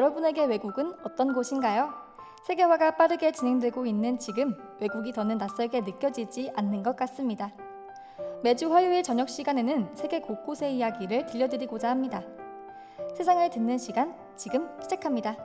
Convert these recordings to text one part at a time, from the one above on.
여러분에게 외국은 어떤 곳인가요? 세계화가 빠르게 진행되고 있는 지금 외국이 더는 낯설게 느껴지지 않는 것 같습니다. 매주 화요일 저녁 시간에는 세계 곳곳의 이야기를 들려드리고자 합니다. 세상을 듣는 시간 지금 시작합니다.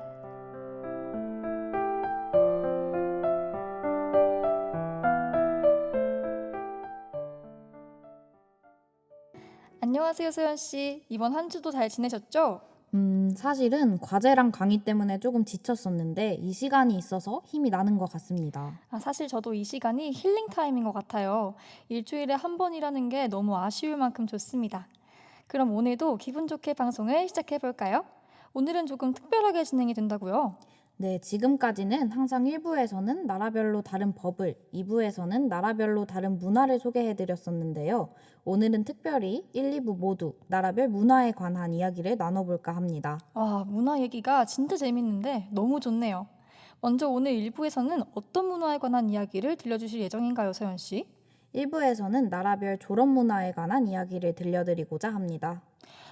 안녕하세요, 소연 씨. 이번 한 주도 잘 지내셨죠? 음, 사실은 과제랑 강의 때문에 조금 지쳤었는데 이 시간이 있어서 힘이 나는 것 같습니다. 아, 사실 저도 이 시간이 힐링 타임인 것 같아요. 일주일에 한 번이라는 게 너무 아쉬울 만큼 좋습니다. 그럼 오늘도 기분 좋게 방송을 시작해 볼까요? 오늘은 조금 특별하게 진행이 된다고요. 네, 지금까지는 항상 1부에서는 나라별로 다른 법을, 2부에서는 나라별로 다른 문화를 소개해 드렸었는데요. 오늘은 특별히 1, 2부 모두 나라별 문화에 관한 이야기를 나눠볼까 합니다. 아, 문화 얘기가 진짜 재밌는데 너무 좋네요. 먼저 오늘 1부에서는 어떤 문화에 관한 이야기를 들려주실 예정인가요, 서연 씨? 1부에서는 나라별 졸업 문화에 관한 이야기를 들려드리고자 합니다.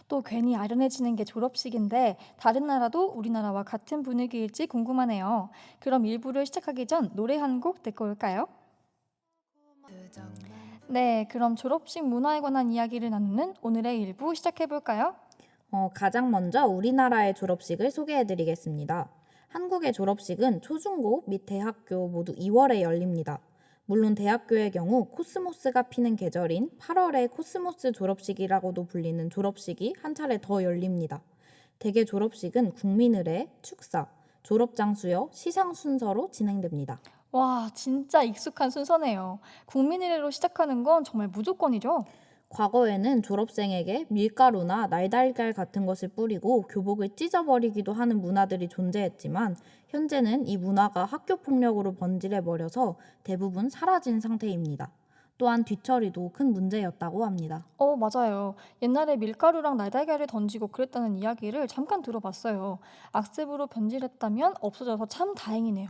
또 괜히 아련해지는 게 졸업식인데 다른 나라도 우리나라와 같은 분위기일지 궁금하네요. 그럼 1부를 시작하기 전 노래 한 곡 듣고 올까요? 네, 그럼 졸업식 문화에 관한 이야기를 나누는 오늘의 1부 시작해 볼까요? 어, 가장 먼저 우리나라의 졸업식을 소개해 드리겠습니다. 한국의 졸업식은 초중고 및 대학교 모두 2월에 열립니다. 물론 대학교의 경우 코스모스가 피는 계절인 8월의 코스모스 졸업식이라고도 불리는 졸업식이 한 차례 더 열립니다. 대개 졸업식은 국민의례, 축사, 졸업장 수여, 시상 순서로 진행됩니다. 와, 진짜 익숙한 순서네요. 국민의례로 시작하는 건 정말 무조건이죠? 과거에는 졸업생에게 밀가루나 날달걀 같은 것을 뿌리고 교복을 찢어버리기도 하는 문화들이 존재했지만 현재는 이 문화가 학교 폭력으로 번질해 버려서 대부분 사라진 상태입니다. 또한 뒤처리도 큰 문제였다고 합니다. 어, 맞아요. 옛날에 밀가루랑 날달걀을 던지고 그랬다는 이야기를 잠깐 들어봤어요. 악습으로 변질했다면 없어져서 참 다행이네요.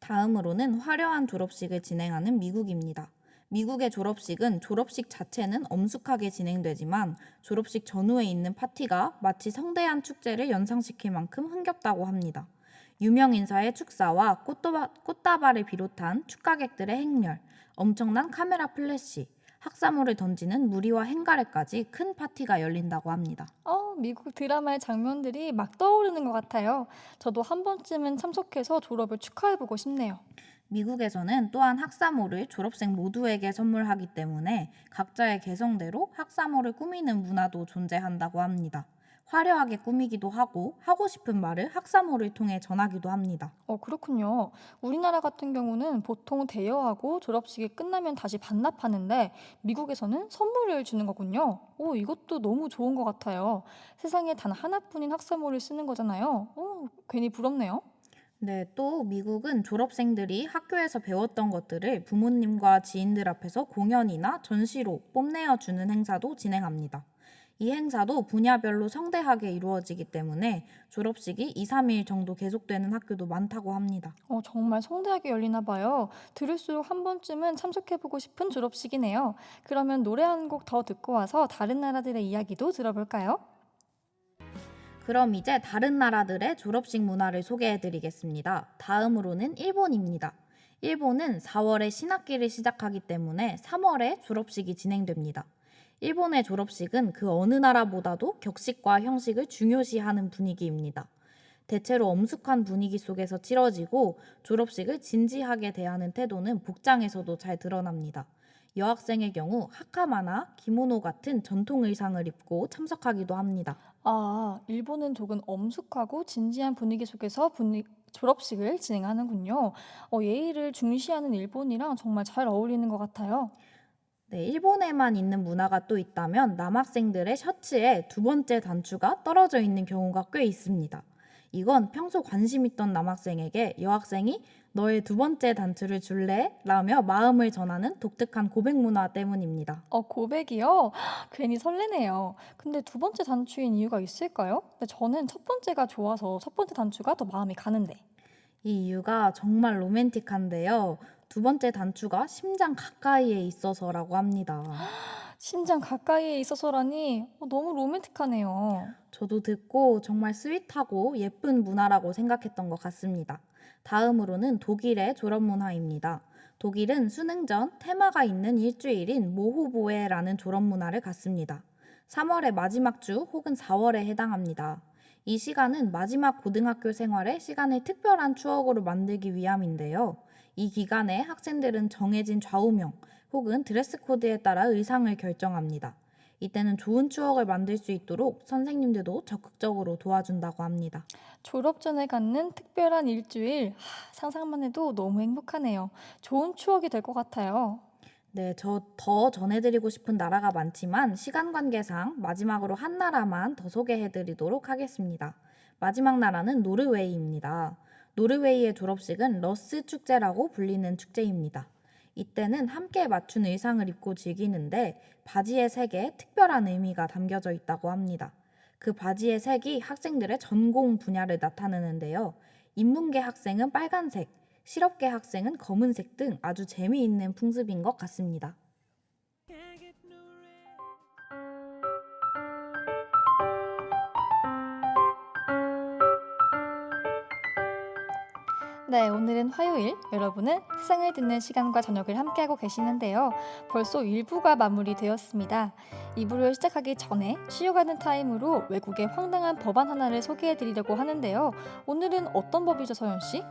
다음으로는 화려한 졸업식을 진행하는 미국입니다. 미국의 졸업식은 졸업식 자체는 엄숙하게 진행되지만 졸업식 전후에 있는 파티가 마치 성대한 축제를 연상시킬 만큼 흥겹다고 합니다. 유명 인사의 축사와 꽃도바, 꽃다발 을 비롯한 축가객들의 행렬, 엄청난 카메라 플래시, 학사모를 던지는 무리와 행가래까지 큰 파티가 열린다고 합니다. 어, 미국 드라마의 장면들이 막 떠오르는 것 같아요. 저도 한 번쯤은 참석해서 졸업을 축하해보고 싶네요. 미국에서는 또한 학사모를 졸업생 모두에게 선물하기 때문에 각자의 개성대로 학사모를 꾸미는 문화도 존재한다고 합니다. 화려하게 꾸미기도 하고 하고 싶은 말을 학사모를 통해 전하기도 합니다. 어, 그렇군요. 우리나라 같은 경우는 보통 대여하고 졸업식이 끝나면 다시 반납하는데 미국에서는 선물을 주는 거군요. 오, 이것도 너무 좋은 것 같아요. 세상에 단 하나뿐인 학사모를 쓰는 거잖아요. 오, 괜히 부럽네요. 네, 또 미국은 졸업생들이 학교에서 배웠던 것들을 부모님과 지인들 앞에서 공연이나 전시로 뽐내어 주는 행사도 진행합니다. 이 행사도 분야별로 성대하게 이루어지기 때문에 졸업식이 2, 3일 정도 계속되는 학교도 많다고 합니다. 어, 정말 성대하게 열리나 봐요. 들을수록 한 번쯤은 참석해보고 싶은 졸업식이네요. 그러면 노래 한 곡 더 듣고 와서 다른 나라들의 이야기도 들어볼까요? 그럼 이제 다른 나라들의 졸업식 문화를 소개해 드리겠습니다. 다음으로는 일본입니다. 일본은 4월에 신학기를 시작하기 때문에 3월에 졸업식이 진행됩니다. 일본의 졸업식은 그 어느 나라보다도 격식과 형식을 중요시하는 분위기입니다. 대체로 엄숙한 분위기 속에서 치러지고 졸업식을 진지하게 대하는 태도는 복장에서도 잘 드러납니다. 여학생의 경우 하카마나 기모노 같은 전통 의상을 입고 참석하기도 합니다. 아, 일본은 조금 엄숙하고 진지한 분위기 속에서 분위, 졸업식을 진행하는군요. 어, 예의를 중시하는 일본이랑 정말 잘 어울리는 것 같아요. 네, 일본에만 있는 문화가 또 있다면 남학생들의 셔츠에 두 번째 단추가 떨어져 있는 경우가 꽤 있습니다. 이건 평소 관심 있던 남학생에게 여학생이 너의 두 번째 단추를 줄래? 라며 마음을 전하는 독특한 고백 문화 때문입니다. 어, 고백이요? 괜히 설레네요. 근데 두 번째 단추인 이유가 있을까요? 근데 저는 첫 번째가 좋아서 첫 번째 단추가 더 마음이 가는데. 이 이유가 정말 로맨틱한데요. 두 번째 단추가 심장 가까이에 있어서라고 합니다. 심장 가까이에 있어서라니 어, 너무 로맨틱하네요. 저도 듣고 정말 스윗하고 예쁜 문화라고 생각했던 것 같습니다. 다음으로는 독일의 졸업 문화입니다. 독일은 수능 전 테마가 있는 일주일인 모호보에라는 졸업 문화를 갖습니다. 3월의 마지막 주 혹은 4월에 해당합니다. 이 시간은 마지막 고등학교 생활의 시간을 특별한 추억으로 만들기 위함인데요. 이 기간에 학생들은 정해진 좌우명 혹은 드레스 코드에 따라 의상을 결정합니다. 이때는 좋은 추억을 만들 수 있도록 선생님들도 적극적으로 도와준다고 합니다. 졸업 전에 갖는 특별한 일주일 하, 상상만 해도 너무 행복하네요. 좋은 추억이 될 것 같아요. 네, 저 더 전해드리고 싶은 나라가 많지만 시간 관계상 마지막으로 한 나라만 더 소개해드리도록 하겠습니다. 마지막 나라는 노르웨이입니다. 노르웨이의 졸업식은 러스 축제라고 불리는 축제입니다. 이때는 함께 맞춘 의상을 입고 즐기는데 바지의 색에 특별한 의미가 담겨져 있다고 합니다. 그 바지의 색이 학생들의 전공 분야를 나타내는데요. 인문계 학생은 빨간색, 실업계 학생은 검은색 등 아주 재미있는 풍습인 것 같습니다. 네, 오늘은 화요일. 여러분은 세상을 듣는 시간과 저녁을 함께하고 계시는데요. 벌써 1부가 마무리되었습니다. 2부를 시작하기 전에 쉬어가는 타임으로 외국의 황당한 법안 하나를 소개해 드리려고 하는데요. 오늘은 어떤 법이죠, 서연 씨?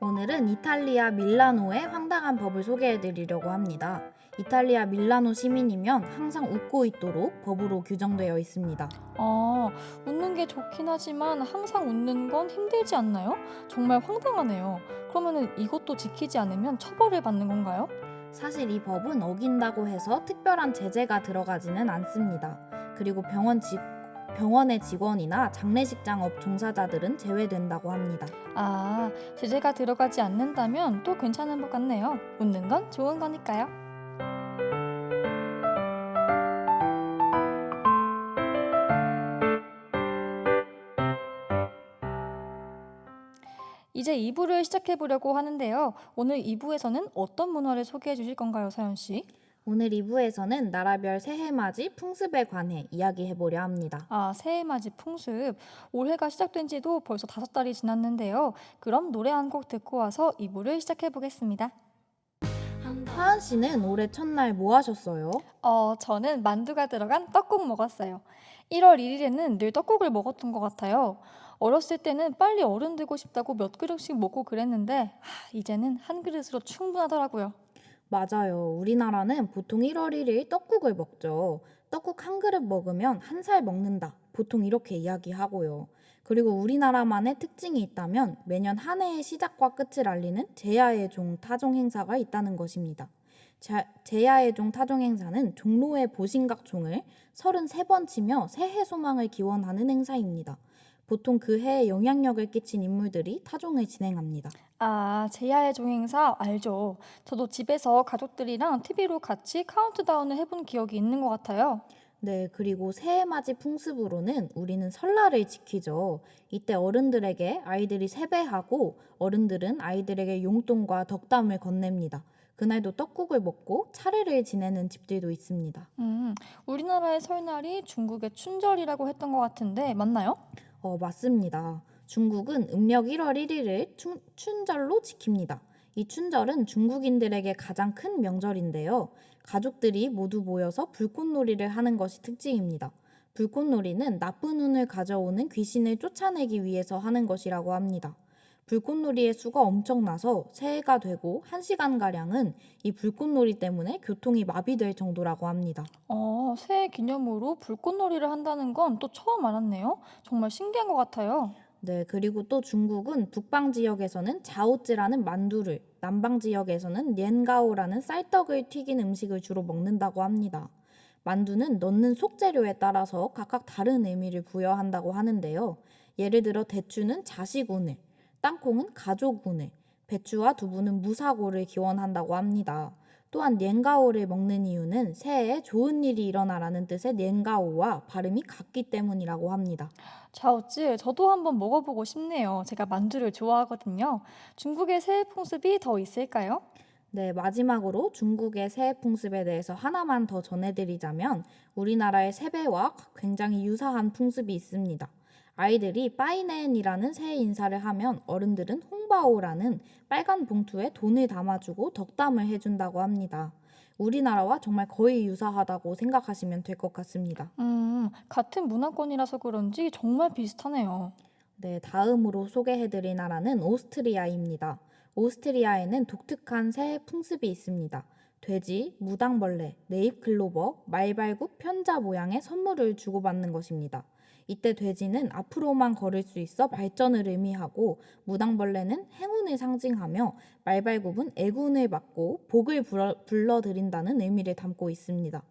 오늘은 이탈리아 밀라노의 황당한 법을 소개해 드리려고 합니다. 이탈리아 밀라노 시민이면 항상 웃고 있도록 법으로 규정되어 있습니다. 아, 웃는 게 좋긴 하지만 항상 웃는 건 힘들지 않나요? 정말 황당하네요. 그러면은 이것도 지키지 않으면 처벌을 받는 건가요? 사실 이 법은 어긴다고 해서 특별한 제재가 들어가지는 않습니다. 그리고 병원 직 병원의 직원이나 장례식장업 종사자들은 제외된다고 합니다. 아, 제재가 들어가지 않는다면 또 괜찮은 것 같네요. 웃는 건 좋은 거니까요. 이제 2부를 시작해 보려고 하는데요. 오늘 2부에서는 어떤 문화를 소개해 주실 건가요, 서연 씨? 오늘 2부에서는 나라별 새해맞이 풍습에 관해 이야기해 보려 합니다. 아, 새해맞이 풍습. 올해가 시작된 지도 벌써 다섯 달이 지났는데요. 그럼 노래 한 곡 듣고 와서 2부를 시작해 보겠습니다. 하은 씨는 올해 첫날 뭐 하셨어요? 어, 저는 만두가 들어간 떡국 먹었어요. 1월 1일에는 늘 떡국을 먹었던 것 같아요. 어렸을 때는 빨리 어른 되고 싶다고 몇 그릇씩 먹고 그랬는데, 하, 이제는 한 그릇으로 충분하더라고요. 맞아요. 우리나라는 보통 1월 1일 떡국을 먹죠. 떡국 한 그릇 먹으면 한 살 먹는다. 보통 이렇게 이야기하고요. 그리고 우리나라만의 특징이 있다면 매년 한 해의 시작과 끝을 알리는 제야의 종 타종 행사가 있다는 것입니다. 자- 제야의 종 타종 행사는 종로의 보신각 종을 33번 치며 새해 소망을 기원하는 행사입니다. 보통 그 해에 영향력을 끼친 인물들이 타종을 진행합니다. 아, 제야의 종행사 알죠. 저도 집에서 가족들이랑 TV로 같이 카운트다운을 해본 기억이 있는 것 같아요. 네, 그리고 새해 맞이 풍습으로는 우리는 설날을 지키죠. 이때 어른들에게 아이들이 세배하고 어른들은 아이들에게 용돈과 덕담을 건넵니다. 그날도 떡국을 먹고 차례를 지내는 집들도 있습니다. 음, 우리나라의 설날이 중국의 춘절이라고 했던 것 같은데, 맞나요? 어, 맞습니다. 중국은 음력 1월 1일을 춘, 춘절로 지킵니다. 이 춘절은 중국인들에게 가장 큰 명절인데요. 가족들이 모두 모여서 불꽃놀이를 하는 것이 특징입니다. 불꽃놀이는 나쁜 운을 가져오는 귀신을 쫓아내기 위해서 하는 것이라고 합니다. 불꽃놀이의 수가 엄청나서 새해가 되고 1시간가량은 이 불꽃놀이 때문에 교통이 마비될 정도라고 합니다. 어, 새해 기념으로 불꽃놀이를 한다는 건 또 처음 알았네요. 정말 신기한 것 같아요. 네, 그리고 또 중국은 북방 지역에서는 자오찌라는 만두를, 남방 지역에서는 옌가오라는 쌀떡을 튀긴 음식을 주로 먹는다고 합니다. 만두는 넣는 속재료에 따라서 각각 다른 의미를 부여한다고 하는데요. 예를 들어 대추는 자식운을, 땅콩은 가족운을, 배추와 두부는 무사고를 기원한다고 합니다. 또한 옌가오를 먹는 이유는 새해에 좋은 일이 일어나라는 뜻의 옌가오와 발음이 같기 때문이라고 합니다. 자오찌, 저도 한번 먹어보고 싶네요. 제가 만두를 좋아하거든요. 중국의 새해 풍습이 더 있을까요? 네, 마지막으로 중국의 새해 풍습에 대해서 하나만 더 전해드리자면 우리나라의 세배와 굉장히 유사한 풍습이 있습니다. 아이들이 빠이넨이라는 새해 인사를 하면 어른들은 홍바오라는 빨간 봉투에 돈을 담아주고 덕담을 해준다고 합니다. 우리나라와 정말 거의 유사하다고 생각하시면 될 것 같습니다. 음, 같은 문화권이라서 그런지 정말 비슷하네요. 네, 다음으로 소개해드릴 나라는 오스트리아입니다. 오스트리아에는 독특한 새해 풍습이 있습니다. 돼지, 무당벌레, 네잎클로버, 말발굽, 편자 모양의 선물을 주고받는 것입니다. 이때 돼지는 앞으로만 걸을 수 있어 발전을 의미하고 무당벌레는 행운을 상징하며 말발굽은 애군을 막고 복을 불러, 불러들인다는 의미를 담고 있습니다.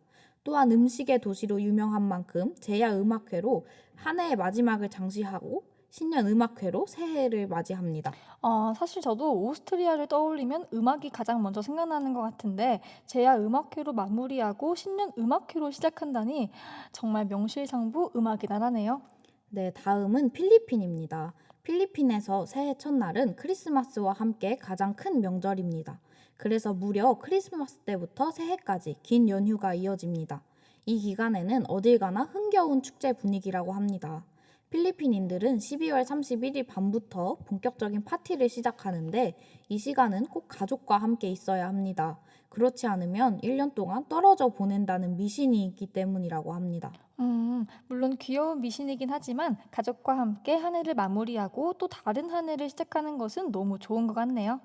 또한 음식의 도시로 유명한 만큼 제야 음악회로 한 해의 마지막을 장식하고 신년 음악회로 새해를 맞이합니다. 아, 사실 저도 오스트리아를 떠올리면 음악이 가장 먼저 생각나는 것 같은데 제야 음악회로 마무리하고 신년 음악회로 시작한다니 정말 명실상부 음악의 나라네요. 네, 다음은 필리핀입니다. 필리핀에서 새해 첫날은 크리스마스와 함께 가장 큰 명절입니다. 그래서 무려 크리스마스 때부터 새해까지 긴 연휴가 이어집니다. 이 기간에는 어딜 가나 흥겨운 축제 분위기라고 합니다. 필리핀인들은 12월 31일 밤부터 본격적인 파티를 시작하는데 이 시간은 꼭 가족과 함께 있어야 합니다. 그렇지 않으면 1년 동안 떨어져 보낸다는 미신이 있기 때문이라고 합니다. 음, 물론 귀여운 미신이긴 하지만 가족과 함께 한 해를 마무리하고 또 다른 한 해를 시작하는 것은 너무 좋은 것 같네요.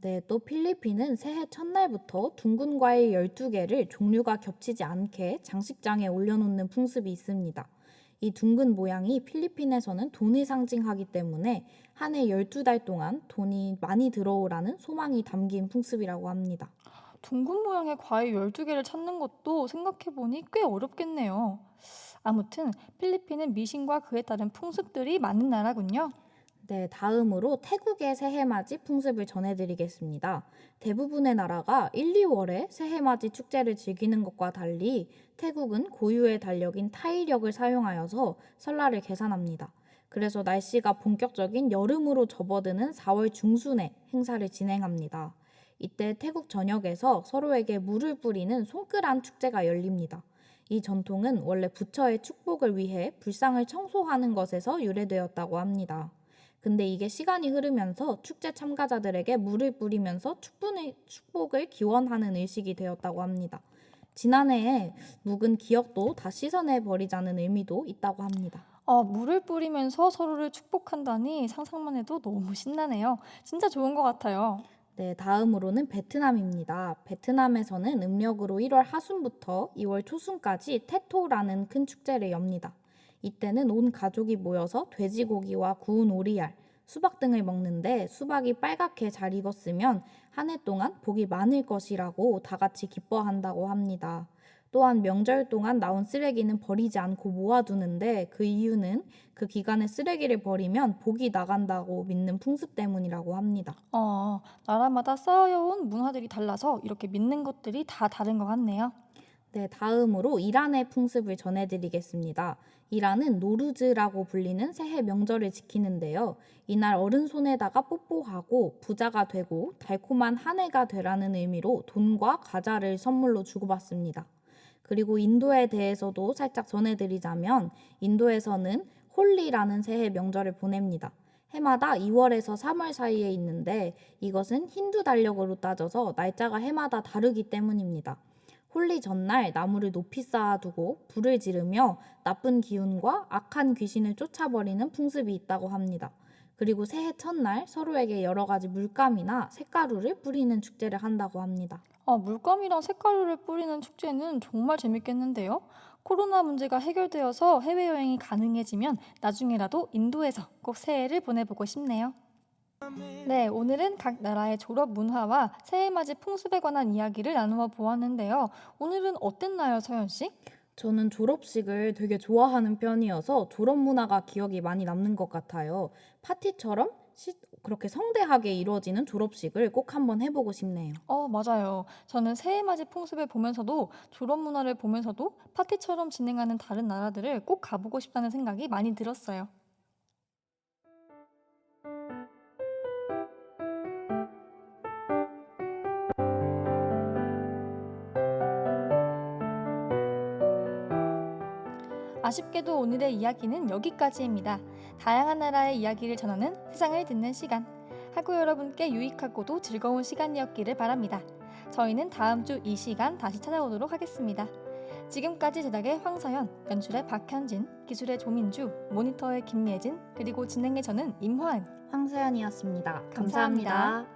네, 또 필리핀은 새해 첫날부터 둥근 과일 12개를 종류가 겹치지 않게 장식장에 올려놓는 풍습이 있습니다. 이 둥근 모양이 필리핀에서는 돈을 상징하기 때문에 한 해 12달 동안 돈이 많이 들어오라는 소망이 담긴 풍습이라고 합니다. 둥근 모양의 과일 12개를 찾는 것도 생각해보니 꽤 어렵겠네요. 아무튼 필리핀은 미신과 그에 따른 풍습들이 많은 나라군요. 네, 다음으로 태국의 새해맞이 풍습을 전해드리겠습니다. 대부분의 나라가 1, 2월에 새해맞이 축제를 즐기는 것과 달리 태국은 고유의 달력인 타이력을 사용하여서 설날을 계산합니다. 그래서 날씨가 본격적인 여름으로 접어드는 4월 중순에 행사를 진행합니다. 이때 태국 전역에서 서로에게 물을 뿌리는 손끄란 축제가 열립니다. 이 전통은 원래 부처의 축복을 위해 불상을 청소하는 것에서 유래되었다고 합니다. 근데 이게 시간이 흐르면서 축제 참가자들에게 물을 뿌리면서 축분을, 축복을 기원하는 의식이 되었다고 합니다. 지난해에 묵은 기억도 다 씻어내 버리자는 의미도 있다고 합니다. 아, 물을 뿌리면서 서로를 축복한다니 상상만 해도 너무 신나네요. 진짜 좋은 것 같아요. 네, 다음으로는 베트남입니다. 베트남에서는 음력으로 1월 하순부터 2월 초순까지 테토라는 큰 축제를 엽니다. 이때는 온 가족이 모여서 돼지고기와 구운 오리알, 수박 등을 먹는데 수박이 빨갛게 잘 익었으면 한 해 동안 복이 많을 것이라고 다 같이 기뻐한다고 합니다. 또한 명절 동안 나온 쓰레기는 버리지 않고 모아두는데 그 이유는 그 기간에 쓰레기를 버리면 복이 나간다고 믿는 풍습 때문이라고 합니다. 어, 나라마다 쌓여온 문화들이 달라서 이렇게 믿는 것들이 다 다른 것 같네요. 네, 다음으로 이란의 풍습을 전해드리겠습니다. 이란은 노르즈라고 불리는 새해 명절을 지키는데요. 이날 어른 손에다가 뽀뽀하고 부자가 되고 달콤한 한 해가 되라는 의미로 돈과 과자를 선물로 주고받습니다. 그리고 인도에 대해서도 살짝 전해드리자면 인도에서는 홀리라는 새해 명절을 보냅니다. 해마다 2월에서 3월 사이에 있는데 이것은 힌두 달력으로 따져서 날짜가 해마다 다르기 때문입니다. 홀리 전날 나무를 높이 쌓아두고 불을 지르며 나쁜 기운과 악한 귀신을 쫓아버리는 풍습이 있다고 합니다. 그리고 새해 첫날 서로에게 여러 가지 물감이나 색가루를 뿌리는 축제를 한다고 합니다. 아, 물감이랑 색가루를 뿌리는 축제는 정말 재밌겠는데요. 코로나 문제가 해결되어서 해외여행이 가능해지면 나중에라도 인도에서 꼭 새해를 보내보고 싶네요. 네, 오늘은 각 나라의 졸업 문화와 새해맞이 풍습에 관한 이야기를 나누어 보았는데요. 오늘은 어땠나요, 서현 씨? 저는 졸업식을 되게 좋아하는 편이어서 졸업 문화가 기억이 많이 남는 것 같아요. 파티처럼 시- 그렇게 성대하게 이루어지는 졸업식을 꼭 한번 해보고 싶네요. 어, 맞아요. 저는 새해맞이 풍습을 보면서도 졸업 문화를 보면서도 파티처럼 진행하는 다른 나라들을 꼭 가보고 싶다는 생각이 많이 들었어요. 아쉽게도 오늘의 이야기는 여기까지입니다. 다양한 나라의 이야기를 전하는 세상을 듣는 시간. 학우 여러분께 유익하고도 즐거운 시간이었기를 바랍니다. 저희는 다음 주 이 시간 다시 찾아오도록 하겠습니다. 지금까지 제작의 황서연, 연출의 박현진, 기술의 조민주, 모니터의 김예진, 그리고 진행의 저는 임화은. 황서연이었습니다 감사합니다. 감사합니다.